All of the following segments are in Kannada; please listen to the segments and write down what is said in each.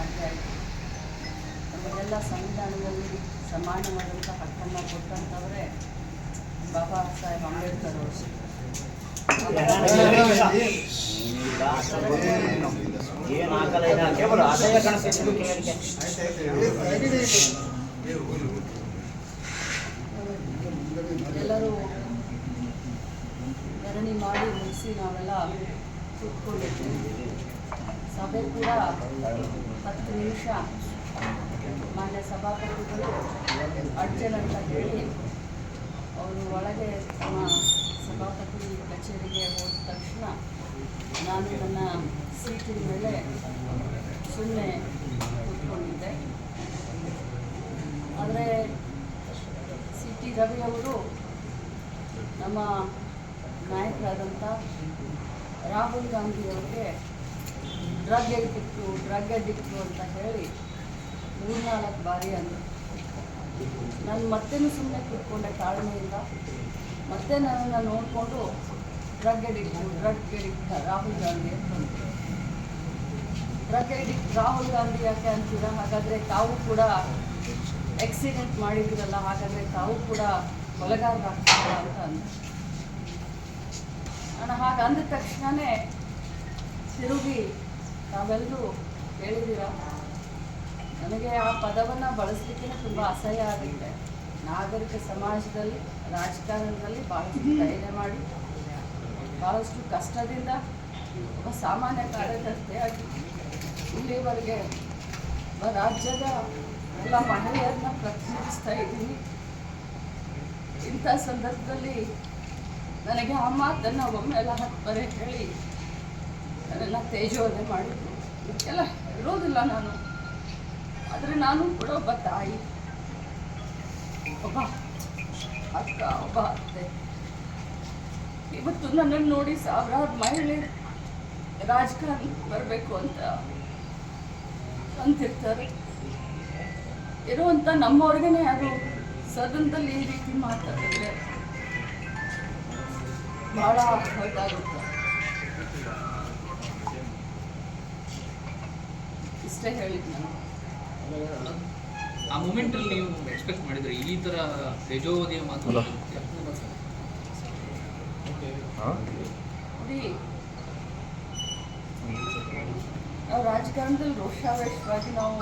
ಸಾಧ್ಯ ಆಯಿತು ನಮಗೆಲ್ಲ ಸಂವಿಧಾನದಲ್ಲಿ ಸಮಾನವಾದಂಥ ಹಕ್ಕನ್ನು ಕೊಟ್ಟಂಥವರೇ ಬಾಬಾ ಸಾಹೇಬ್ ಅಂಬೇಡ್ಕರ್ ಅವರು. ಎಲ್ಲರೂ ಧರಣಿ ಮಾಡಿ ಮುಗಿಸಿ ನಾವೆಲ್ಲ ಕೂತ್ಕೊಂಡಿದ್ವಿ ಸಭೆ ಕೂಡ ಹತ್ತು ನಿಮಿಷ ಮಾನ್ಯ ಸಭಾಪತಿಗಳು ಅಡ್ಜನ್ ಅಂತ ಹೇಳಿ ಅವರು ಒಳಗೆ ತಮ್ಮ ಸಭಾಪತಿ ಕಚೇರಿಗೆ ಹೋದ ತಕ್ಷಣ ನಾನು ನನ್ನ ಸೀಟಿನ ಮೇಲೆ ಸುಮ್ಮನೆ ಕೂತ್ಕೊಂಡಿದ್ದೆ. ಆದರೆ ಸಿ ಟಿ ರವಿ ಅವರು ನಮ್ಮ ನಾಯಕರಾದಂಥ ರಾಹುಲ್ ಗಾಂಧಿ ಅವರಿಗೆ ಡ್ರಗ್ ಎಡ್ಡಿಕ್ಟು ಡ್ರಗ್ ಎಡ್ಡಿಕ್ಟು ಅಂತ ಹೇಳಿ ಮೂರ್ನಾಲ್ಕು ಬಾರಿ ಅಂದರು. ನಾನು ಮತ್ತೇನು ಸುಮ್ಮನೆ ಕೂತ್ಕೊಂಡೆ ತಾಳ್ಮೆಯಿಂದ. ಮತ್ತೆ ನನ್ನನ್ನು ನೋಡಿಕೊಂಡು drug addict drug addict Rahul Gandhi ಅಂತ ಅಂದ್ರು. ಡ್ರಗ್ ಎಡಿಕ್ಟ್ ರಾಹುಲ್ ಗಾಂಧಿ ಯಾಕೆ ಅಂತೀರಾ? ಹಾಗಾದರೆ ತಾವು ಕೂಡ ಆಕ್ಸಿಡೆಂಟ್ ಮಾಡಿದ್ದೀರಲ್ಲ, ಹಾಗಾದರೆ ತಾವು ಕೂಡ ಕೊಲೆಗಾರರಾಗ್ತೀರಾ ಅಂತ ಅಂದ ನಾನು ಹಾಗೆ ಅಂದ ತಕ್ಷಣವೇ ತಿರುಗಿ ತಾವೆಲ್ಲರೂ ಹೇಳಿದ್ದೀರ ನನಗೆ ಆ ಪದವನ್ನು ಬಳಸಲಿಕ್ಕೆ ತುಂಬ ಅಸಹ್ಯ ಆಗುತ್ತೆ. ನಾಗರಿಕ ಸಮಾಜದಲ್ಲಿ, ರಾಜಕಾರಣದಲ್ಲಿ ಭಾಳಷ್ಟು ಧೈರ್ಯ ಮಾಡಿ ಭಾಳಷ್ಟು ಕಷ್ಟದಿಂದ ಒಬ್ಬ ಸಾಮಾನ್ಯ ಕಾರ್ಯಕರ್ತೆಯಾಗಿ ಇಲ್ಲಿವರೆಗೆ ರಾಜ್ಯದ ಎಲ್ಲ ಮಹಿಳೆಯರನ್ನ ಪ್ರತಿನಿಧಿಸ್ತಾ ಇದ್ದೀನಿ. ಇಂಥ ಸಂದರ್ಭದಲ್ಲಿ ನನಗೆ ಆ ಮಾತನ್ನು ಒಮ್ಮೆಲ್ಲ ಹತ್ತು ಬರೆ ಹೇಳಿ. ನನ್ನೆಲ್ಲ ತೇಜೋದೆ ಮಾಡಿದ್ರು ಎಲ್ಲ ಇರೋದಿಲ್ಲ ನಾನು. ಆದರೆ ನಾನು ಕೂಡ ಒಬ್ಬ ತಾಯಿ, ಒಬ್ಬ ಅಕ್ಕ, ಒಬ್ಬ ಅತ್ತೆ. ಇವತ್ತು ನನ್ನನ್ನು ನೋಡಿ ಸಾವಿರಾರು ಮಹಿಳೆ ರಾಜಕಾರಣ ಬರಬೇಕು ಅಂತ ಅಂತಿರ್ತಾರೆ. ಇರುವಂಥ ನಮ್ಮವ್ರಿಗೇನೆ ಅದು ಸದನದಲ್ಲಿ ಈ ರೀತಿ ಮಾತಾಡಿದ್ರೆ ಬಹಳ ಹೊರಟಾಗುತ್ತೆ ಇಷ್ಟೇ ಹೇಳಿದ್ದು ನಾನು. ಆ ಮೂಮೆಂಟಲ್ಲಿ ನೀವು ಎಕ್ಸ್ಪೆಕ್ಟ್ ಮಾಡಿದ್ರೆ ಈ ತರ ತೇಜೋವಧಿಯ ಮಾತು ನಾವು ರಾಜಕಾರಣದಲ್ಲಿ ರೋಷಾವೇಶವಾಗಿ ನಾವು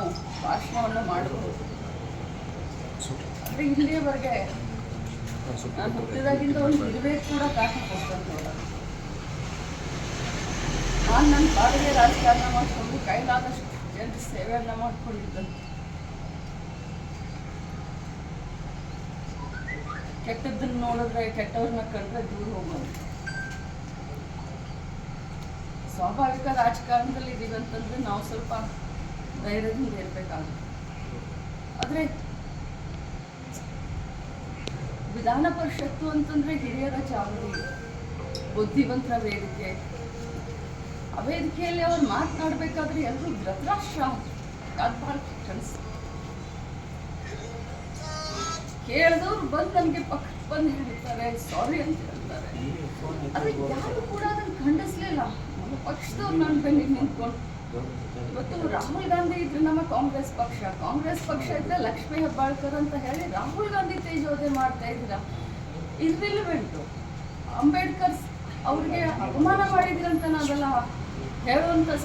ಭಾಷಣವನ್ನು ಮಾಡಬಹುದು. ಅಂದ್ರೆ ಇಲ್ಲಿಯವರೆಗೆ ನಾನು ಹುಟ್ಟಿದಾಗಿಂದ ಒಂದು ಇರುವೆ ಕೂಡ ಕಾರಣ ಕೊಡ್ತಾರೆ ನಾನು ನನ್ನ ಬಾಡಿಗೆ ರಾಜಕಾರಣ ಮಾಡಿಕೊಂಡು ಕೈಲಾದಷ್ಟು ಜನರ ಸೇವೆಯನ್ನು ಮಾಡ್ಕೊಂಡಿದ್ದಂತೆ ಕೆಟ್ಟದ್ದನ್ನು ನೋಡಿದ್ರೆ, ಕೆಟ್ಟವ್ರನ್ನ ಕಂಡ್ರೆ ದೂರ ಹೋಗೋದು. ಸ್ವಾಭಾವಿಕ ರಾಜಕಾರಣದಲ್ಲಿ ಇದೀವಿ ಅಂತಂದ್ರೆ ನಾವು ಸ್ವಲ್ಪ ಧೈರ್ಯದಿಂದ ಇರಬೇಕಾಗುತ್ತೆ. ಆದರೆ, ವಿಧಾನ ಪರಿಷತ್ತು ಅಂತಂದ್ರೆ ಹಿರಿಯರ ಚಾವಡಿ ಬುದ್ಧಿವಂತರ ವೇದಿಕೆ ಆ ವೇದಿಕೆಯಲ್ಲಿ ಅವ್ರು ಮಾತನಾಡಬೇಕಾದ್ರೆ ಎಲ್ಲರೂ ಧೃತರಾಷ್ಟ್ರ. ಅದು ಭಾಳ ಕನಸು ಕೇಳಿದವ್ರು ಬಂದು ನನಗೆ ಪಕ್ಕಕ್ಕೆ ಬಂದು ಹೇಳ್ತಾರೆ ಸಾರಿ ಅಂತ ಹೇಳ್ತಾರೆ. ಆದರೆ ಯಾರು ಕೂಡ ಅದನ್ನು ಖಂಡಿಸ್ಲಿಲ್ಲ. ನಮ್ಮ ಪಕ್ಷದವ್ರು ನನ್ನ ಬೆನ್ನಿಗೆ ನಿಂತ್ಕೊಂಡು. ಇವತ್ತು ರಾಹುಲ್ ಗಾಂಧಿ ಇದ್ರೆ ನಮ್ಮ ಕಾಂಗ್ರೆಸ್ ಪಕ್ಷ. ಕಾಂಗ್ರೆಸ್ ಪಕ್ಷ ಇದ್ರೆ ಲಕ್ಷ್ಮೀ ಹೆಬ್ಬಾಳ್ಕರ್ ಅಂತ ಹೇಳಿ ರಾಹುಲ್ ಗಾಂಧಿ ತೇಜೋದೆ ಮಾಡ್ತಾ ಇದ್ದೀರಾ ಇರ್ರಿಲ್ವೆಂಟು. ಅಂಬೇಡ್ಕರ್ ಅವ್ರಿಗೆ ಅವಮಾನ ಮಾಡಿದ್ರಂತ ನಾವೆಲ್ಲ है उनका